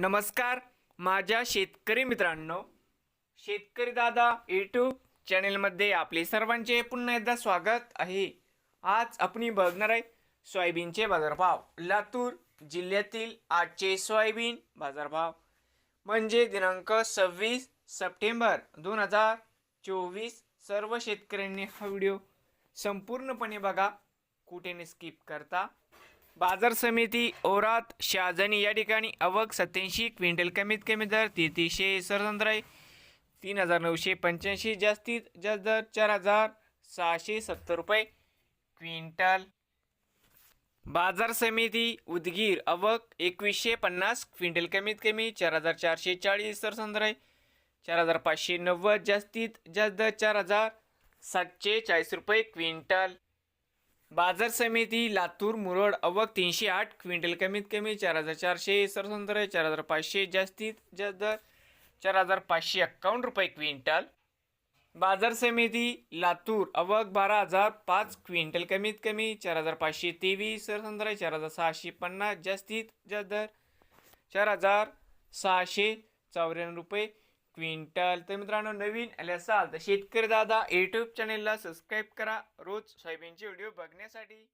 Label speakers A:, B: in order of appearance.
A: नमस्कार माझ्या शेतकरी मित्रांनो शेतकरी दादा यूट्यूब चॅनेलमध्ये आपले सर्वांचे पुन्हा एकदा स्वागत आहे. आज आपण बघणार आहे सोयाबीनचे बाजारभाव. लातूर जिल्ह्यातील आजचे सोयाबीन बाजारभाव म्हणजे दिनांक सव्वीस सप्टेंबर दोन हजार चोवीस. सर्व शेतकऱ्यांनी हा व्हिडिओ संपूर्णपणे बघा कुठेने स्किप करता. बाजार समिती ओरात शहाजनी या ठिकाणी अवक सत्याऐंशी क्विंटल कमीत कमी दर तेहतीसशे सरसंद्राई तीन हजार नऊशे पंच्याऐंशी जास्तीत जास्त दर चार हजार सहाशे सत्तर रुपये. क्विंटल बाजार समिती उदगीर अवक एकवीसशे पन्नास क्विंटल कमीत कमी चार हजार चारशे चाळीस सरसंद्राई चार हजार पाचशे नव्वद जास्तीत जास्त दर चार हजार सातशे चाळीस रुपये. क्विंटल बाजार समिती लातूर मुरड अवक तीनशे आठ क्विंटल कमीत कमी चार हजार चारशे सरसंत्र चार हजार पाचशे जास्तीत जास्त दर चार हजार पाचशे एक्कावन्न रुपये क्विंटल. बाजार समिती लातूर अवक बारा हजार पाच क्विंटल कमीत कमी चार हजार पाचशे तेवीस सरसंत्र चार हजार सहाशे पन्नास जास्तीत जास्त दर चार हजार सहाशे चौऱ्याण्णव रुपये क्विंटल. तर मित्रांनो नवीन आले असाल तर शेतकरी दादा यूट्यूब चॅनेलला सबस्क्राईब करा. रोज सोयाबीनचे व्हिडिओ बघण्यासाठी.